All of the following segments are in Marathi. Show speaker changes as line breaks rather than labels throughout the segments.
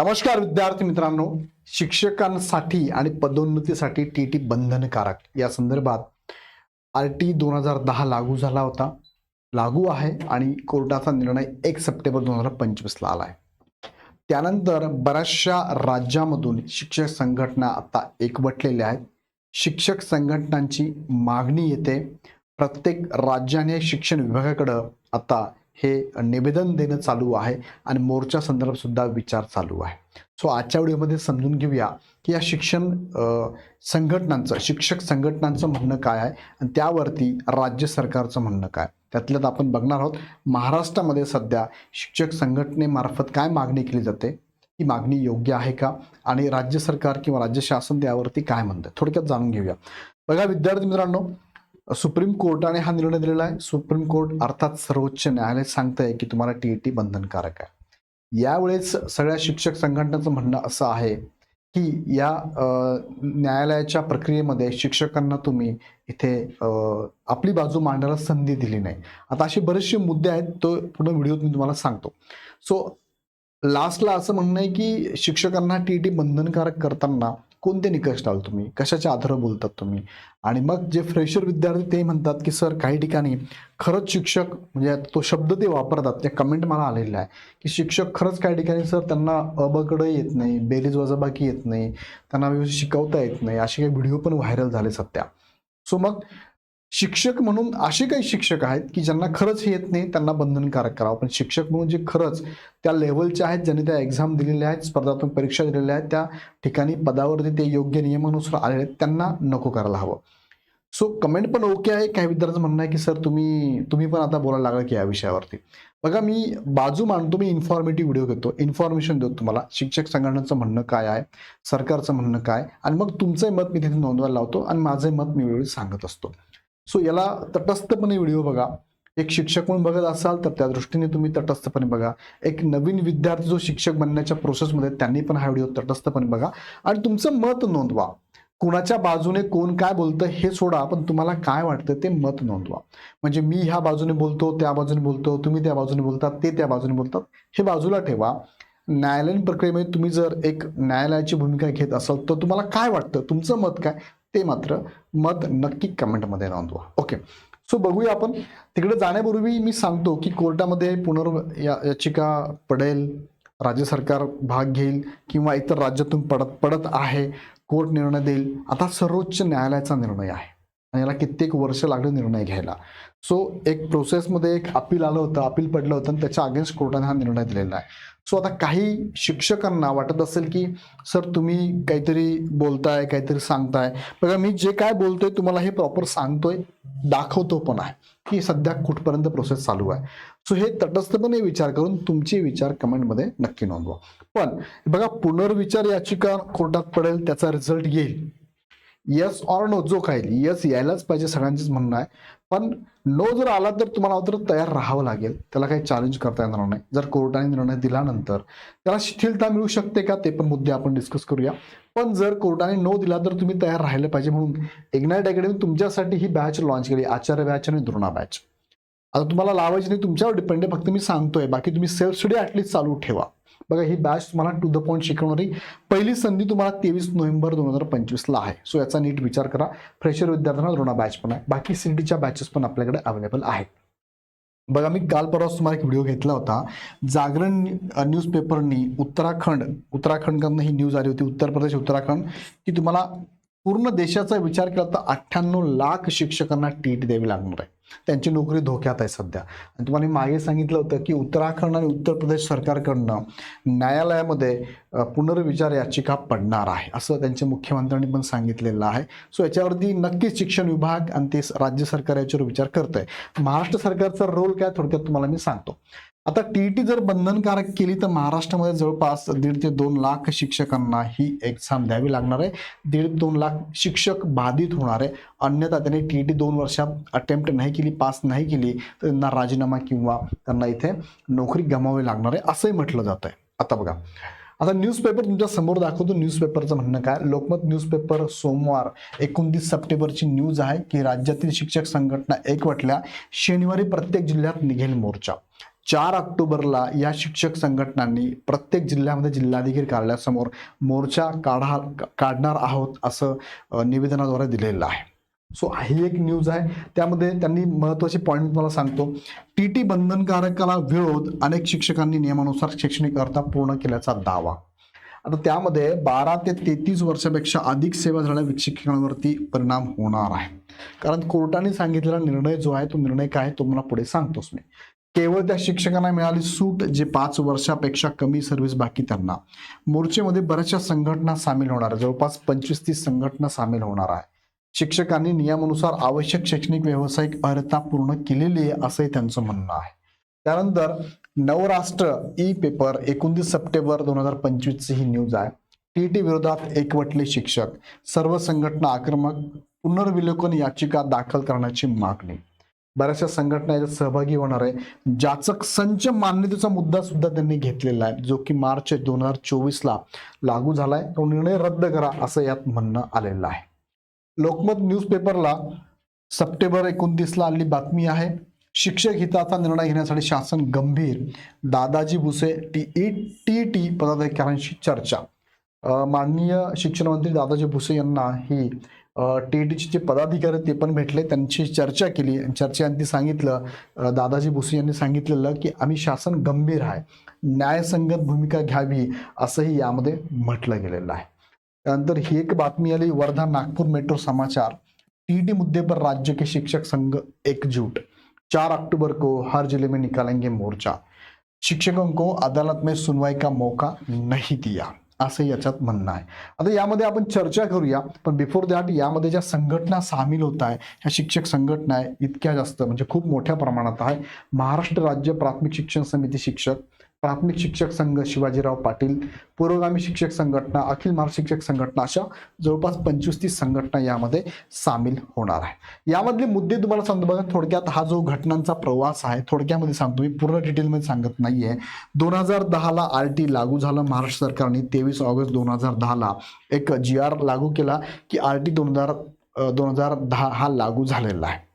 नमस्कार विद्यार्थी मित्रांनो. शिक्षकांसाठी आणि पदोन्नतीसाठी टी टी बंधनकारक. या संदर्भात आर टी दोन हजार दहा लागू झाला होता. लागू आहे आणि कोर्टाचा निर्णय एक सप्टेंबर दोन हजार पंचवीसला आला आहे त्यानंतर बऱ्याचशा राज्यामधून शिक्षक संघटना आता एकवटलेल्या आहेत. शिक्षक संघटनांची मागणी येते. प्रत्येक राज्याने शिक्षण विभागाकडं आता हे निवेदन देणं चालू आहे आणि मोर्चा संदर्भातसुद्धा विचार चालू आहे. सो आजच्या व्हिडिओमध्ये समजून घेऊया की या शिक्षण संघटनांचं शिक्षक संघटनांचं म्हणणं काय आहे आणि त्यावरती राज्य सरकारचं म्हणणं काय त्यातल्यात आपण बघणार आहोत महाराष्ट्रामध्ये सध्या शिक्षक संघटनेमार्फत काय मागणी केली जाते? ही मागणी योग्य आहे का? आणि राज्य सरकार किंवा राज्य शासन त्यावरती काय म्हणतं? थोडक्यात जाणून घेऊया. बघा विद्यार्थी मित्रांनो सुप्रीम कोर्टाने हा निर्णय दिलेला आहे. सुप्रीम कोर्ट अर्थात सर्वोच्च न्यायालय सांगत आहे की तुम्हाला टी टी बंधनकारक आहे. यावेळेस सगळ्या शिक्षक संघटनाचं म्हणणं असं आहे की या न्यायालयाच्या प्रक्रियेमध्ये शिक्षकांना तुम्ही इथे आपली बाजू मांडायला संधी दिली नाही. आता असे बरेचसे मुद्दे आहेत तो पूर्ण व्हिडिओत मी तुम्हाला सांगतो. सो लास्टला असं म्हणणं आहे की शिक्षकांना टी टी बंधनकारक करताना कोणते निकष लावल तुम्ही? कशाच्या आधारावर बोलतात तुम्ही? आणि मग जे फ्रेशर विद्यार्थी ते म्हणतात की सर काही ठिकाणी खरंच शिक्षक म्हणजे तो शब्द ते वापरतात. त्या कमेंट मला आलेला आहे की शिक्षक खरंच काही ठिकाणी सर त्यांना अबकडं येत नाही बेरीज वजाबाकी येत नाही त्यांना व्यवस्थित शिकवता येत नाही. असे काही व्हिडिओ पण व्हायरल झाले सध्या. सो मग शिक्षक म्हणून असे काही शिक्षक आहेत की ज्यांना खरंच हे येत नाही त्यांना बंधनकारक करावं. पण शिक्षक म्हणून जे खरंच त्या लेवलचे आहेत ज्यांनी त्या एक्झाम दिलेल्या आहेत स्पर्धात्मक परीक्षा दिलेल्या आहेत त्या ठिकाणी पदावरती ते योग्य नियमानुसार आलेले आहेत त्यांना नको करायला हवं. सो कमेंट पण ओके आहे. काही विद्यार्थ्यांचं म्हणणं आहे की सर तुम्ही तुम्ही पण आता बोलायला लागला की या विषयावरती. बघा मी बाजू मांडतो मी इन्फॉर्मेटिव्ह व्हिडिओ घेतो. इन्फॉर्मेशन देतो तुम्हाला. शिक्षक संघटनांचं म्हणणं काय आहे? सरकारचं म्हणणं काय? आणि मग तुमचंही मत मी तिथे नोंदवायला लावतो आणि माझंही मत मी वेळी सांगत असतो. सो याला तटस्थपणे व्हिडिओ बघा. एक शिक्षक म्हणून बघत असाल तर त्या दृष्टीने तुम्ही तटस्थपणे बघा. एक नवीन विद्यार्थी जो शिक्षक बनण्याच्या प्रोसेसमध्ये त्यांनी पण हा व्हिडिओ तटस्थपणे बघा. आणि तुमचं मत नोंदवा. कुणाच्या बाजूने कोण काय बोलतं हे सोडा पण तुम्हाला काय वाटतं ते मत नोंदवा. म्हणजे मी ह्या बाजूने बोलतो त्या बाजूने बोलतो तुम्ही त्या बाजूने बोलतात ते त्या बाजूने बोलतात हे बाजूला ठेवा. न्यायालयीन प्रक्रियेमध्ये तुम्ही जर एक न्यायालयाची भूमिका घेत असाल तर तुम्हाला काय वाटतं? तुमचं मत काय? ते मात्र मत नक्की कमेंटमध्ये नोंदवा. ओके सो बघूया आपण. तिकडे जाण्यापूर्वी मी सांगतो की कोर्टामध्ये पुनर् या याचिका पडेल राज्य सरकार भाग घेईल किंवा इतर राज्यातून पडत पडत आहे कोर्ट निर्णय देईल. आता सर्वोच्च न्यायालयाचा निर्णय आहे. आणि याला कित्येक वर्ष लागले निर्णय घ्यायला. सो एक प्रोसेसमध्ये एक अपील आलं होतं अपील पडलं होतं आणि त्याच्या अगेन्स्ट कोर्टाने हा निर्णय दिलेला आहे. सो आता काही शिक्षकांना वाटत असेल की सर तुम्ही काहीतरी बोलताय काहीतरी सांगताय. बघा मी जे काय बोलतोय तुम्हाला हे प्रॉपर सांगतोय दाखवतो पण आहे की सध्या कुठपर्यंत प्रोसेस चालू आहे. सो हे तटस्थपणे विचार करून तुमचे विचार कमेंटमध्ये नक्की नोंदवा. पण बघा पुनर्विचार याचिका कोर्टात पडेल त्याचा रिझल्ट येईल. येस ऑर नो जो काही येस यायलाच पाहिजे सगळ्यांचंच म्हणणं आहे. पण नो जर आला तर तुम्हाला अगोदर तयार राहावं लागेल. त्याला काही चॅलेंज करता येणार नाही. जर कोर्टाने निर्णय दिल्यानंतर त्याला शिथिलता मिळू शकते का? ते पण मुद्दे आपण डिस्कस करूया. पण जर कोर्टाने नो दिला तर तुम्ही तयार राहिलं पाहिजे म्हणून इग्नाईट अकॅडमी तुमच्यासाठी ही बॅच लॉन्च केली. आचार्य बॅच आणि द्रोणा बॅच आता तुम्हाला लावायची नाही तुमच्यावर डिपेंड आहे. फक्त मी सांगतोय. बाकी तुम्ही सेल्फ स्टडी ॲटलीस्ट चालू ठेवा. बघा ही बॅच तुम्हाला टू द पॉईंट शिकवणारी पहिली संधी तुम्हाला तेवीस नोव्हेंबर दोन हजार पंचवीसला आहे. सो याचा नीट विचार करा. फ्रेशर विद्यार्थ्यांना द्रोणा बॅच पण आहे. बाकी सीडीच्या बॅचेस पण आपल्याकडे अवेलेबल आहेत. बघा मी काल परवाच तुम्हाला एक व्हिडिओ घेतला होता. जागरण न्यूजपेपरनी उत्तराखंड उत्तराखंडकडनं ही न्यूज आली होती. उत्तर प्रदेश उत्तराखंड की तुम्हाला पूर्ण देशाचा विचार केला तर अठ्ठ्याण्णव लाख शिक्षकांना टीट द्यावी लागणार आहे. त्यांची नोकरी धोक्यात आहे सध्या. आणि तुम्हाला मी मागे सांगितलं होतं की उत्तराखंड आणि उत्तर प्रदेश सरकारकडनं न्यायालयामध्ये पुनर्विचार याचिका पडणार आहे असं त्यांच्या मुख्यमंत्र्यांनी पण सांगितलेलं आहे. सो याच्यावरती नक्कीच शिक्षण विभाग आणि ते राज्य सरकार याच्यावर विचार करत आहे महाराष्ट्र सरकारचा रोल काय थोडक्यात तुम्हाला मी सांगतो. आता टी टी जर बंधनकारक केली तर महाराष्ट्रामध्ये जवळपास दीड ते दोन लाख शिक्षकांना ही एक्झाम द्यावी लागणार आहे. दीड दोन लाख शिक्षक बाधित होणार आहे. अन्यथा त्यांनी टी दोन वर्षात अटेम्प्ट नाही केली पास नाही केली तर त्यांना राजीनामा किंवा त्यांना इथे नोकरी गमावी लागणार आहे असंही म्हटलं जात आहे. आता बघा. आता न्यूजपेपर तुमच्यासमोर दाखवतो. न्यूजपेपरचं म्हणणं काय? लोकमत न्यूजपेपर सोमवार एकोणतीस सप्टेंबरची न्यूज आहे की राज्यातील शिक्षक संघटना एकवटल्या शनिवारी प्रत्येक जिल्ह्यात निघेल मोर्चा. चार ऑक्टोबरला या शिक्षक संघटनांनी प्रत्येक जिल्ह्यामध्ये जिल्हाधिकारी कार्यालयासमोर मोर्चा काढा काढणार आहोत असं निवेदनाद्वारे दिलेलं आहे. सो ही एक न्यूज आहे. त्यामध्ये त्यांनी महत्त्वाचे पॉईंट मला सांगतो. टी टी बंधनकारकाला विरोध अनेक शिक्षकांनी नियमानुसार शैक्षणिक अर्थ पूर्ण केल्याचा दावा. आता त्यामध्ये बारा ते तेहतीस वर्षापेक्षा अधिक सेवा झालेल्या शिक्षकांवरती परिणाम होणार आहे. कारण कोर्टाने सांगितलेला निर्णय जो आहे तो निर्णय काय तो मला पुढे सांगतोच मी. केवळ त्या शिक्षकांना मिळाली सूट जे पाच वर्षापेक्षा कमी सर्व्हिस बाकी त्यांना. मोर्चेमध्ये बऱ्याचशा संघटना सामील होणार आहे. जवळपास पंचवीस तीस संघटना सामील होणार आहे शिक्षकांनी नियमानुसार आवश्यक शैक्षणिक व्यावसायिक अर्हता पूर्ण केलेली आहे असंही त्यांचं म्हणणं आहे. त्यानंतर नवराष्ट्र ई पेपर एकोणतीस सप्टेंबर दोन हजार पंचवीसची ही न्यूज आहे टीटी विरोधात एकवटले शिक्षक. सर्व संघटना आक्रमक पुनर्विलोकन याचिका दाखल करण्याची मागणी. बऱ्याचशा संघटना याच्यात सहभागी होणार आहे. जाचक संच मान्यतेचा मुद्दा सुद्धा त्यांनी घेतलेला आहे. जो की मार्च दोन हजार चोवीसला लागू झाला आहे तो निर्णय रद्द करा असं यात म्हणणं आलेलं आहे. लोकमत न्यूजपेपरला सप्टेंबर एकोणतीसला आलेली बातमी आहे. शिक्षक हिताचा निर्णय घेण्यासाठी शासन गंभीर. Dadaji Bhuse T E T T पदाधिकाऱ्यांशी चर्चा. माननीय शिक्षण मंत्री दादाजी भुसे यांना ही टी जे पदाधिकारी आहेत ते पण भेटले. त्यांची चर्चा केली. आणि चर्चेअंती सांगितलं. दादाजी भुसे यांनी सांगितलेलं की आम्ही शासन गंभीर आहे. न्यायसंगत भूमिका घ्यावी असंही यामध्ये म्हटलं गेलेलं आहे. त्यानंतर ही एक बातमी आली वर्धा नागपूर मेट्रो समाचार. टीटी मुद्दे पर राज्य के शिक्षक संघ एकजुट. चार अक्टूबर को हर जिले में निकालेंगे मोर्चा. शिक्षकों को अदालत में सुनवाई का मौका नहीं दिया. असं याच्यात म्हणणं आहे. आता यामध्ये आपण चर्चा करूया पण बिफोर दॅट यामध्ये ज्या संघटना सामील होत आहे ह्या शिक्षक संघटना आहे इतक्या जास्त म्हणजे खूप मोठ्या प्रमाणात आहे. महाराष्ट्र राज्य प्राथमिक शिक्षण समिती शिक्षक प्राथमिक शिक्षक संघ शिवाजीराव पाटील पुरोगामी शिक्षक संघटना अखिल महाराष्ट्र शिक्षक संघटना अशा जवळपास पंचवीस तीस संघटना यामध्ये सामील होणार आहे. यामधले मुद्दे तुम्हाला सांगतो बघा थोडक्यात हा जो घटनांचा प्रवास आहे थोडक्यामध्ये सांगतो मी पूर्ण डिटेलमध्ये सांगत नाही आहे दोन हजार दहाला आर टी लागू झालं महाराष्ट्र सरकारने तेवीस ऑगस्ट दोन हजार दहाला एक जी आर लागू केला की आर टी दोन हजार दोन हजार दहा हा लागू झालेला आहे.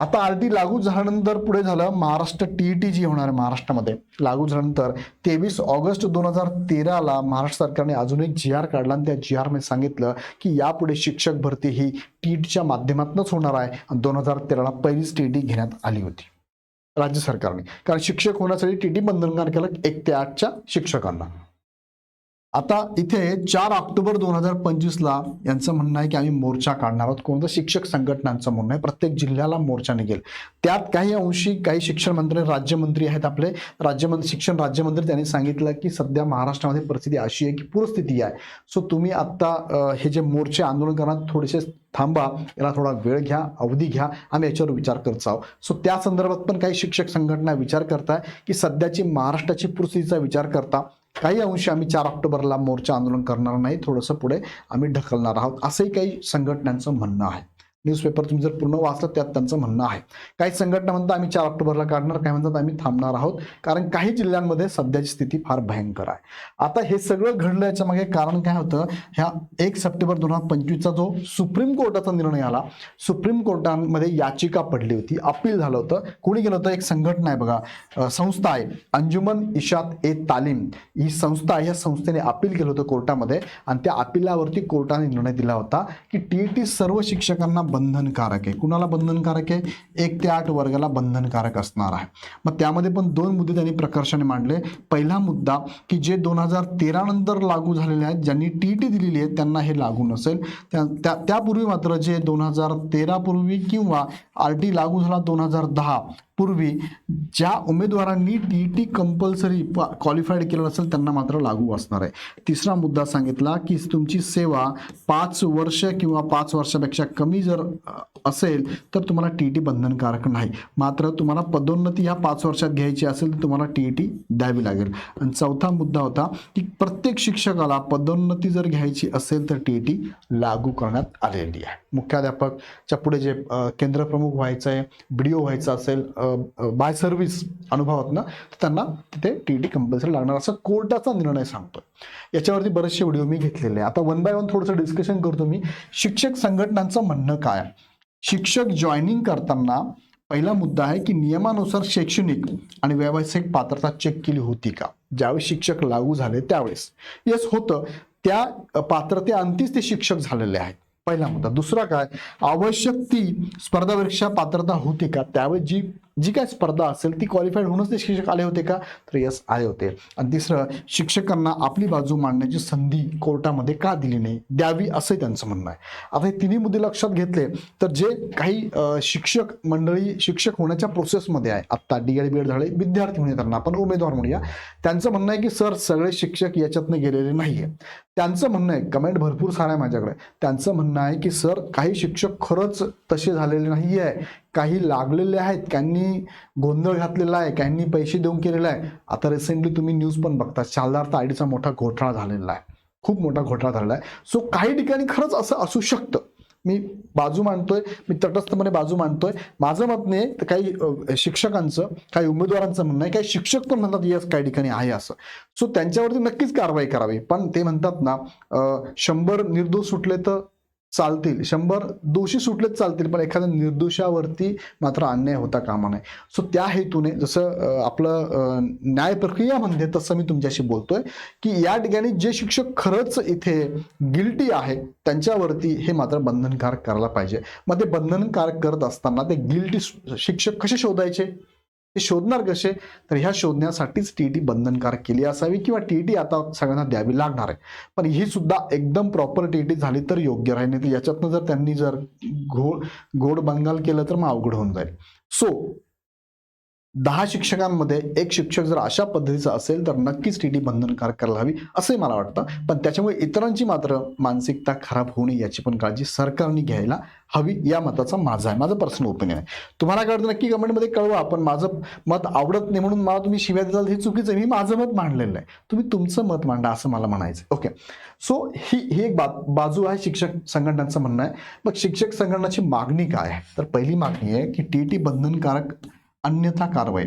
आता आर टी लागू झाल्यानंतर पुढे झालं महाराष्ट्र टीईटी जी होणार आहे महाराष्ट्रामध्ये. लागू झाल्यानंतर तेवीस ऑगस्ट दोन हजार तेराला महाराष्ट्र सरकारने अजून एक जी आर काढला आणि त्या जी आरमध्ये सांगितलं की यापुढे शिक्षक भरती ही टीईटीच्या माध्यमातूनच होणार आहे. आणि दोन हजार तेराला पहिलीच टीईटी घेण्यात आली होती. राज्य सरकारने. कारण शिक्षक होण्यासाठी टीटी बंधनकारक केलं एक ते आठच्या शिक्षकांना. आता इथे चार ऑक्टोबर दोन हजार पंचवीसला यांचं म्हणणं आहे की आम्ही मोर्चा काढणार आहोत. कोणतं शिक्षक संघटनांचं म्हणणं आहे. प्रत्येक जिल्ह्याला मोर्चा निघेल. त्यात काही अंशी काही शिक्षण मंत्री राज्यमंत्री आहेत आपले. राज्यमंत्री शिक्षण राज्यमंत्री त्यांनी सांगितलं की सध्या महाराष्ट्रामध्ये परिस्थिती अशी आहे की पूरस्थिती आहे. सो तुम्ही आत्ता हे जे मोर्चे आंदोलन करणार थोडेसे थांबा. याला थोडा वेळ घ्या अवधी घ्या. आम्ही याच्यावर विचार करत आहोत. सो त्या संदर्भात पण काही शिक्षक संघटना विचार करताय की सध्याची महाराष्ट्राची परिस्थितीचा विचार करता. काही अंशी आम्ही चार ऑक्टोबरला मोर्चा आंदोलन करणार नाही थोडंसं पुढे आम्ही ढकलणार आहोत असंही काही संघटनांचं म्हणणं आहे. न्यूजपेपर तुम्ही जर पूर्ण वाचलं त्यात त्यांचं म्हणणं आहे. काही संघटना म्हणतात आम्ही चार ऑक्टोबरला काढणार. काही म्हणतात आम्ही थांबणार आहोत. कारण काही जिल्ह्यांमध्ये सध्याची स्थिती फार भयंकर आहे. आता हे सगळं घडलं याच्या मागे कारण काय होतं ह्या एक सप्टेंबर दोन हजार पंचवीसचा जो सुप्रीम कोर्टाचा निर्णय आला सुप्रीम कोर्टामध्ये याचिका पडली होती. अपील झालं होतं. कोणी गेलं होतं? एक संघटना आहे बघा संस्था आहे अंजुमन इशात ए तालीम. ही संस्था आहे या संस्थेने अपील केलं होतं कोर्टामध्ये. आणि त्या अपिलावरती कोर्टाने निर्णय दिला होता की टी टी सर्व शिक्षकांना बंधनकारक आहे. कुणाला बंधनकारक आहे? एक ते आठ वर्गाला बंधनकारक असणार आहे. मग त्यामध्ये पण दोन मुद्दे त्यांनी प्रकर्षाने मांडले. पहिला मुद्दा की जे दोन हजार तेरा नंतर लागू झालेले आहेत ज्यांनी टी टी दिलेली आहे त्यांना हे लागू नसेल. त्या- त्या- त्यापूर्वी मात्र जे दोन हजार तेरापूर्वी किंवा आर टी लागू झाला दोन हजार दहा पूर्वी ज्या उमेदवारांनी टी टी कंपल्सरी क्वालिफाईड केलं असेल त्यांना मात्र लागू असणार आहे. तिसरा मुद्दा सांगितला की तुमची सेवा पाच वर्ष किंवा पाच वर्षापेक्षा कमी जर असेल तर तुम्हाला टी टी बंधनकारक नाही. मात्र तुम्हाला पदोन्नती ह्या पाच वर्षात घ्यायची असेल तर तुम्हाला टी टी द्यावी लागेल. आणि चौथा मुद्दा होता की प्रत्येक शिक्षकाला पदोन्नती जर घ्यायची असेल तर टी टी लागू करण्यात आलेली आहे. मुख्याध्यापकच्या पुढे जे केंद्रप्रमुख व्हायचं आहे बीडीओ व्हायचं असेल बाय सर्व्हिस अनुभवातनं तर त्यांना तिथे टी टी कंपल्सरी लागणार असं कोर्टाचा निर्णय सांगतो याच्यावरती बरेचसे व्हिडिओ मी घेतलेले आहे आता वन बाय वन थोडंसं डिस्कशन करतो मी. शिक्षक संघटनांचं म्हणणं काय? शिक्षक जॉईनिंग करताना पहिला मुद्दा आहे की नियमानुसार शैक्षणिक आणि व्यावसायिक पात्रता चेक केली होती का? ज्यावेळेस शिक्षक लागू झाले त्यावेळेस. येस होतं. त्या पात्रते अंतीच ते शिक्षक झालेले आहेत. पहिला मुद्दा. दुसरा काय? आवश्यक ती स्पर्धा परीक्षा पात्रता होती का? त्यावेळी जी जी काय स्पर्धा असेल ती क्वालिफाईड होऊनच ते शिक्षक आले होते का? तर यस आले होते. आणि तिसरं शिक्षकांना आपली बाजू मांडण्याची संधी कोर्टामध्ये का दिली नाही? द्यावी असंही त्यांचं म्हणणं आहे. आता हे तिन्ही मुद्दे लक्षात घेतले तर जे काही शिक्षक मंडळी शिक्षक होण्याच्या प्रोसेसमध्ये आहे आत्ता डी एड बी एड झाले विद्यार्थी म्हणजे त्यांना आपण उमेदवार म्हणूया. त्यांचं म्हणणं आहे की सर सगळे शिक्षक याच्यातनं गेलेले नाहीये. त्यांचं म्हणणं आहे कमेंट भरपूर साऱ्या आहे माझ्याकडे. त्यांचं म्हणणं आहे की सर काही शिक्षक खरंच तसे झालेले नाही आहे काही लागलेले आहेत त्यांनी गोंधळ घातलेला आहे त्यांनी पैसे देऊन केलेला आहे. आता रिसेंटली तुम्ही न्यूज पण बघता शालदार ताईडीचा मोठा घोटाळा झालेला आहे. खूप मोठा घोटाळा झालेला आहे. सो काही ठिकाणी खरंच असं असू शकतं. मी बाजू मांडतोय मी तटस्थपणे बाजू मांडतोय माझं मत नाही तर काही शिक्षकांचं काही उमेदवारांचं म्हणणं आहे काही शिक्षक पण म्हणतात यस काही ठिकाणी आहे असं. सो त्यांच्यावरती नक्कीच कारवाई करावी. पण ते म्हणतात ना शंभर निर्दोष सुटले तर चालतील. शंभर दोषी सुटलेच चालतील पण एखाद्या निर्दोषावरती मात्र अन्याय होता कामा नये. सो त्या हेतूने जसं आपलं न्याय प्रक्रिया म्हणते तसं मी तुमच्याशी बोलतोय की या ठिकाणी जे शिक्षक खरंच इथे गिल्टी आहे त्यांच्यावरती हे मात्र बंधनकारक करायला पाहिजे. मग ते बंधनकारक करत असताना ते गिल्टी शिक्षक कसे शोधायचे? ते शोधणार कसे? तर ह्या शोधण्यासाठीच टी टी बंधनकारक केली असावी किंवा टी टी आता सगळ्यांना द्यावी लागणार आहे. पण ही सुद्धा एकदम प्रॉपर टी टी झाली तर योग्य राहील नाही तर याच्यातनं जर त्यांनी जर घोड गोड बंगाल केलं तर मग अवघड होऊन जाईल. सो दहा शिक्षकांमध्ये एक शिक्षक जर अशा पद्धतीचा असेल तर नक्कीच टी टी बंधनकारक करायला हवी असंही मला वाटतं. पण त्याच्यामुळे इतरांची मात्र मानसिकता खराब होऊ नये याची पण काळजी सरकारने घ्यायला हवी या मताचा माझा आहे. माझं पर्सनल ओपिनियन आहे. तुम्हाला काय वाटतं नक्की कमेंटमध्ये कळवा. पण माझं मत आवडत नाही म्हणून मला तुम्ही शिव्या देताल हे चुकीचं आहे. मी माझं मत मांडलेलं आहे तुम्ही तुमचं मत मांडा असं मला म्हणायचं ओके सो ही ही एक बा बाजू आहे शिक्षक संघटनांचं म्हणणं आहे. मग शिक्षक संघटनाची मागणी काय आहे? तर पहिली मागणी आहे की टी टी बंधनकारक अन्यथा कारवाई.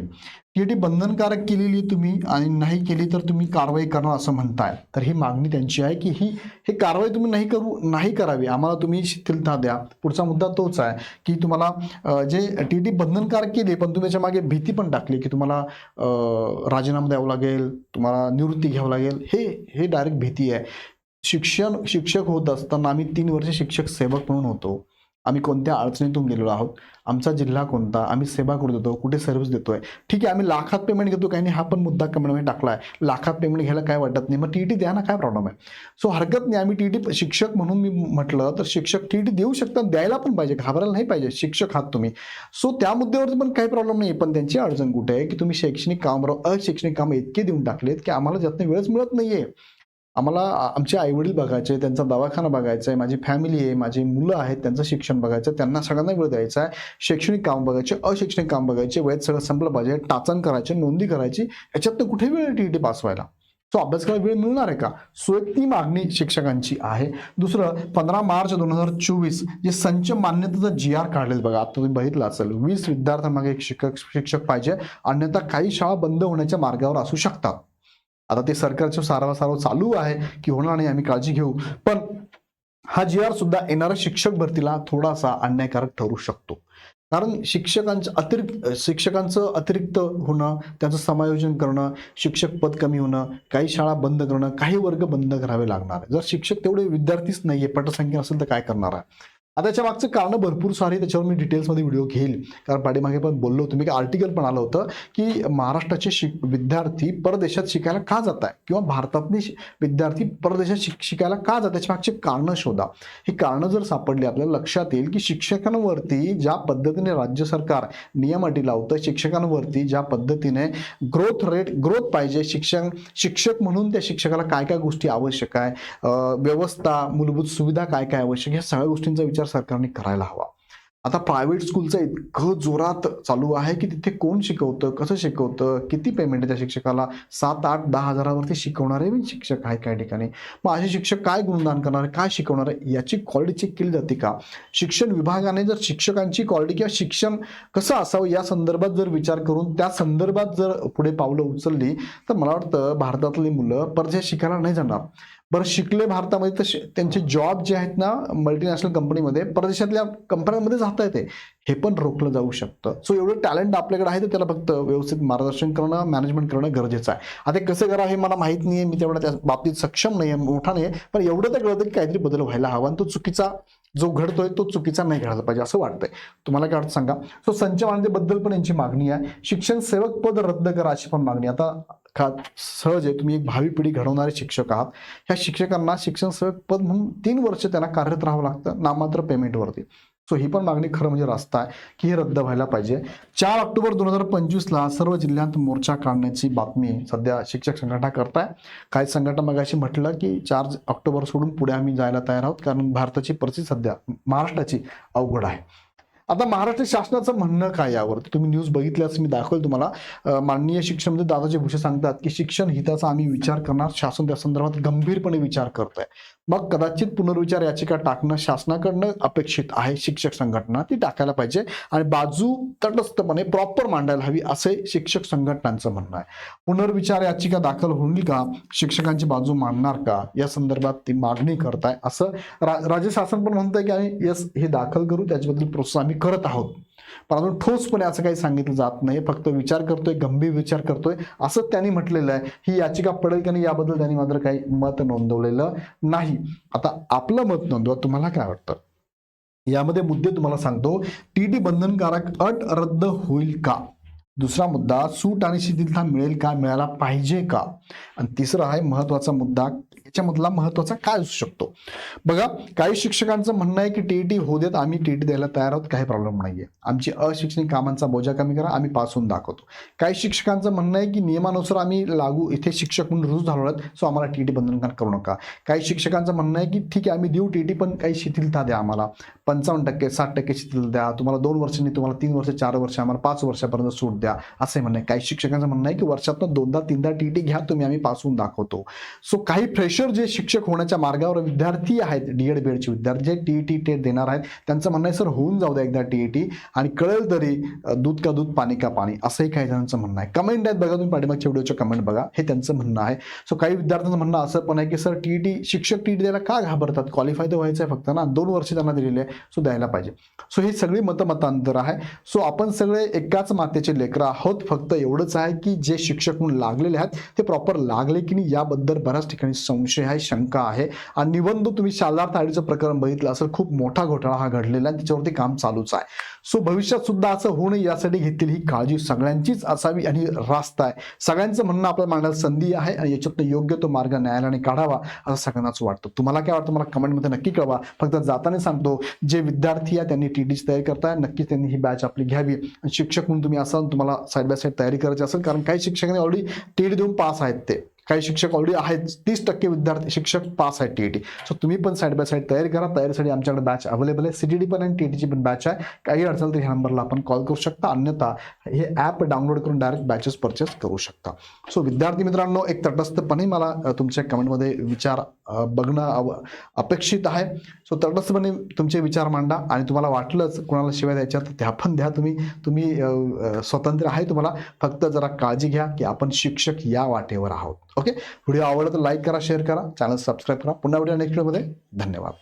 टी टी बंधनकारक केलेली तुम्ही आणि नाही केली तर तुम्ही कारवाई करणार असं म्हणताय. तर ही मागणी त्यांची आहे की ही हे कारवाई तुम्ही नाही करू नाही करावी. आम्हाला तुम्ही शिथिलता द्या. पुढचा मुद्दा तोच आहे की तुम्हाला जे टी टी बंधनकारक केली पण तुम्ही त्याच्यामागे भीती पण टाकली की तुम्हाला राजीनामा द्यावा लागेल तुम्हाला निवृत्ती घ्यावं लागेल हे हे डायरेक्ट भीती आहे. शिक्षण शिक्षक होत असताना आम्ही तीन वर्ष शिक्षक सेवक म्हणून होतो. आम्ही कोणत्या अडचणीतून गेलेलो आहोत? आमचा जिल्हा कोणता? आम्ही सेवा कुठे देतो कुठे सर्व्हिस देतोय? ठीक आहे आम्ही लाखात पेमेंट घेतो काही नाही हा पण मुद्दा कमेंटमध्ये टाकला आहे लाखात पेमेंट घ्यायला काय वाटत नाही? मग टी टी द्या ना काय प्रॉब्लेम आहे? सो हरकत नाही आम्ही टी टी शिक्षक म्हणून मी म्हटलं तर शिक्षक टी टी देऊ शकतात द्यायला पण पाहिजे घाबरायला नाही पाहिजे शिक्षक आहात तुम्ही. सो त्या मुद्द्यावरती पण काही प्रॉब्लेम नाही पण त्यांची अडचण कुठे आहे? की तुम्ही शैक्षणिक कामावर अशैक्षणिक कामं इतके देऊन टाकलेत की आम्हाला त्यातनं वेळच मिळत नाही आहे आम्हाला आमचे आईवडील बघायचे त्यांचा दवाखाना बघायचा आहे माझी फॅमिली आहे माझी मुलं आहेत त्यांचं शिक्षण बघायचं त्यांना सगळ्यांना वेळ द्यायचा आहे. शैक्षणिक काम बघायचे अशैक्षणिक काम बघायचे वयात सगळं संपलं पाहिजे टाचण करायचे नोंदी करायची याच्यातनं कुठे वेळ टी टी पास व्हायला? सो अभ्यास करायला वेळ मिळणार आहे का? सो एक ती मागणी शिक्षकांची आहे. दुसरं पंधरा मार्च दोन हजार चोवीस जे संच मान्यतेचा जी आर काढलेलं बघा आता तुम्ही बघितलं असेल वीस विद्यार्थ्यांमागे एक शिक्षक शिक्षक पाहिजे अन्यथा काही शाळा बंद होण्याच्या मार्गावर असू शकतात. आता ते सरकारचं सारवासारव चालू आहे की होणार नाही आम्ही काळजी घेऊ. पण हा जी आर सुद्धा येणाऱ्या शिक्षक भरतीला थोडासा अन्यायकारक ठरू शकतो. कारण शिक्षकांचं अतिरिक्त शिक्षकांचं अतिरिक्त होणं त्याचं समायोजन करणं शिक्षक पद कमी होणं काही शाळा बंद करणं काही वर्ग बंद करावे लागणार जर शिक्षक तेवढे विद्यार्थीच नाहीये पटसंख्या असेल तर काय करणार आहे? आता याच्या मागचं कारण भरपूर सारे त्याच्यावर मी डिटेल्समध्ये व्हिडिओ घेईल. कारण पाठीमागे पण बोललो होतो मी आर्टिकल पण आलं होतं की महाराष्ट्राचे शिक विद्यार्थी परदेशात शिकायला का जात आहे किंवा भारतातले विद्यार्थी परदेशात शिक शिकायला का जात त्याच्या मागचे कारणं शोधा. ही कारणं जर सापडली आपल्याला लक्षात येईल की शिक्षकांवरती ज्या पद्धतीने राज्य सरकार नियम अटी लावतं शिक्षकांवरती ज्या पद्धतीने ग्रोथ रेट ग्रोथ पाहिजे शिक्षण शिक्षक म्हणून त्या शिक्षकाला काय काय गोष्टी आवश्यक आहे व्यवस्था मूलभूत सुविधा काय काय आवश्यक ह्या सगळ्या गोष्टींचा विचार सरकारने करायला हवा. आता प्रायव्हेट स्कूलचं इतकं जोरात चालू आहे की तिथे कोण शिकवतं कसं शिकवतं किती पेमेंट आहे त्या शिक्षकाला? सात आठ दहा हजारावरती शिकवणारे पण शिक्षक आहे काही ठिकाणी. मग असे शिक्षक काय गुणदान करणार काय शिकवणार आहे याची क्वालिटी चेक केली जाते का? शिक्षण विभागाने जर शिक्षकांची क्वालिटी किंवा शिक्षण कसं असावं या संदर्भात जर विचार करून त्या संदर्भात जर पुढे पावलं उचलली तर मला वाटतं भारतातली मुलं परदेशात शिकायला नाही जाणार. बरं शिकले भारतामध्ये तर त्यांचे जॉब जे आहेत ना मल्टीनॅशनल कंपनीमध्ये परदेशातल्या कंपन्यांमध्ये जाता येते. हे पण रोखलं जाऊ शकतं. सो एवढं टॅलेंट आपल्याकडे आहे तर त्याला फक्त व्यवस्थित मार्गदर्शन करणं मॅनेजमेंट करणं गरजेचं आहे. आता कसं करावं हे मला माहीत नाही आहे मी तेवढ्या त्या बाबतीत सक्षम नाही आहे मोठा नाही आहे पण एवढं तर कळतं की काहीतरी बदल व्हायला हवा. आणि तो चुकीचा जो घडतोय तो चुकीचा नाही घडायला पाहिजे असं वाटतंय. तुम्हाला काय वाटतं सांगा? सो संच मानदेबद्दल पण यांची मागणी आहे. शिक्षण सेवक पद रद्द करा अशी पण मागणी आता का सहज आहे तुम्ही एक भावी पिढी घडवणारे शिक्षक आहात. ह्या शिक्षकांना शिक्षण सेवक पद म्हणून तीन वर्ष त्यांना कार्यरत राहावं लागतं नामात्र पेमेंटवरती सो ही पण मागणी खरं म्हणजे रास्त आहे की हे रद्द व्हायला पाहिजे. चार ऑक्टोबर दोन हजार पंचवीसला सर्व जिल्ह्यात मोर्चा काढण्याची बातमी सध्या शिक्षक संघटना करताय. काही संघटना मगाशी म्हटलं की चार ऑक्टोबर सोडून पुढे आम्ही जायला तयार आहोत कारण भारताची परिस्थिती सध्या महाराष्ट्राची अवघड आहे. आता महाराष्ट्र शासनाचं म्हणणं काय यावरती तुम्ही न्यूज बघितल्यास मी दाखवेल तुम्हाला. माननीय शिक्षण म्हणजे दादाजी भुसे सांगतात की शिक्षण हिताचा आम्ही विचार करणार शासन त्या संदर्भात गंभीरपणे विचार करत आहे मग कदाचित पुनर्विचार याचिका टाकणं शासनाकडनं अपेक्षित आहे शिक्षक संघटना ती टाकायला पाहिजे आणि बाजू तटस्थपणे प्रॉपर मांडायला हवी असे शिक्षक संघटनांचं म्हणणं आहे. पुनर्विचार याचिका दाखल होईल का? शिक्षकांची बाजू मांडणार का? या संदर्भात ती मागणी करताय असं रा- राज्य शासन पण म्हणतंय की आम्ही यस हे दाखल करू त्याच्याबद्दल प्रोत्साहन करत आहोत. पण अजून ठोसपणे असं काही सांगितलं जात नाही फक्त विचार करतोय गंभीर विचार करतोय. असं त्यांनी म्हटलेलं आहे. ही याचिका पडेल की नाही याबद्दल त्यांनी मात्र काही मत नोंदवलेलं नाही. आता आपलं मत नोंदवा तुम्हाला काय वाटतं? यामध्ये मुद्दे तुम्हाला सांगतो. टी टी बंधनकारक अट रद्द होईल का? दुसरा मुद्दा सूट आणि शिथिलता मिळेल का? मिळायला पाहिजे का? आणि तिसरा आहे महत्त्वाचा मुद्दा याच्यामधला महत्त्वाचा काय असू शकतो? बघा काही शिक्षकांचं म्हणणं आहे की टीईटी होऊ देत आम्ही टीईटी द्यायला तयार आहोत काही प्रॉब्लेम नाहीये. आमची अशैक्षणिक कामांचा बोजा कमी करा आम्ही पास होऊन दाखवतो. काही शिक्षकांचं म्हणणं आहे की नियमानुसार आम्ही लागू इथे शिक्षक म्हणून रुजू झालो आहेत सो आम्हाला टीईटी बंधनकारक करू नका. काही शिक्षकांचं म्हणणं आहे की ठीक आहे आम्ही देऊ टीईटी पण काही शिथिलता द्या आम्हाला. पंचावन्न टक्के साठ टक्के शिथिल द्या. तुम्हाला दोन वर्षांनी तुम्हाला तीन वर्ष चार वर्ष आम्हाला पाच वर्षापर्यंत सूट द्या. असं म्हणणं आहे. काही शिक्षकांचं म्हणणं आहे की वर्षातनं दोनदा तीनदा टीटी घ्या तुम्ही आम्ही पास होऊन दाखवतो. सो काही फ्रेश फ्रेशर जे शिक्षक होण्याच्या मार्गावर विद्यार्थी आहेत डीएड बीएडचे विद्यार्थी जे टी टी टेट देणार आहेत त्यांचं म्हणणं आहे सर होऊन जाऊ द्या एकदा टी ई टी आणि कळेल तरी दूध का दूध पाणी का पाणी असंही काही जणांचं म्हणणं आहे. कमेंट आहेत बघा तुम्ही पाठीमागच्या व्हिडिओचे कमेंट बघा हे त्यांचं म्हणणं आहे. सो काही विद्यार्थ्यांचं म्हणणं असं पण आहे की सर टी ई टी शिक्षक टी ई द्यायला का घाबरतात? क्वालिफाय तर व्हायचं आहे फक्त ना दोन वर्ष त्यांना दिलेले आहे सो द्यायला पाहिजे. सो ही सगळी मतमतांतर आहे. सो आपण सगळे एकाच मातेचे लेकरं आहोत फक्त एवढंच आहे की जे शिक्षक म्हणून लागलेले आहेत ते प्रॉपर लागले की नाही याबद्दल बऱ्याच ठिकाणी संशय आहे शंका आहे. आणि निबंध तुम्ही शालदार ताडीचं प्रकरण बघितलं असेल खूप मोठा घोटाळा हा घडलेला आहे त्याच्यावरती काम चालूच आहे. सो भविष्यात सुद्धा असं होऊ नये यासाठी घेतलेली ही काळजी सगळ्यांचीच असावी आणि रास्त आहे. सगळ्यांचं म्हणणं आपल्याला मांडायला संधी आहे आणि याच्यातनं योग्य तो मार्ग न्यायालयाने काढावा असं सगळ्यांनाच वाटतं. तुम्हाला काय वाटतं? मला कमेंटमध्ये नक्की कळवा. फक्त जाताना सांगतो जे विद्यार्थी आहे त्यांनी टी डीची तयारी करताय नक्कीच त्यांनी ही बॅच आपली घ्यावी. आणि शिक्षक म्हणून तुम्ही असाल तुम्हाला साईड बाय साईड तयारी करायची असेल कारण काही शिक्षकांनी ऑलरेडी टी देऊन पास आहेत ते. काही शिक्षक ऑलरेडी आहेत तीस टक्के विद्यार्थी शिक्षक पास आहेत टीईटी सो तुम्ही पण साईड बाय साईड तयारी करा. तयारीसाठी आमच्याकडे बॅच अवेलेबल आहे. सीटीडी पण आणि टीईटीची पण बॅच आहे. काही अडचण तर ह्या नंबरला आपण कॉल करू शकता. अन्यथा हे ॲप डाउनलोड करून डायरेक्ट बॅचेस परचेस करू शकता. सो विद्यार्थी मित्रांनो एक तटस्थपणे मला तुमच्या कमेंटमध्ये विचार बघणं अव अपेक्षित आहे. सो तटस्थपणे तुमचे विचार मांडा आणि तुम्हाला वाटलंच कोणाला शिवाय द्यायच्या तर त्या पण द्या तुम्ही. तुम्ही स्वतंत्र आहे तुम्हाला. फक्त जरा काळजी घ्या की आपण शिक्षक या वाटेवर आहोत. ओके व्हिडिओ आवडला तर लाईक करा शेअर करा चॅनल सबस्क्राईब करा. पुन्हा व्हिडिओ नेक्स्ट व्हिडिओमध्ये धन्यवाद.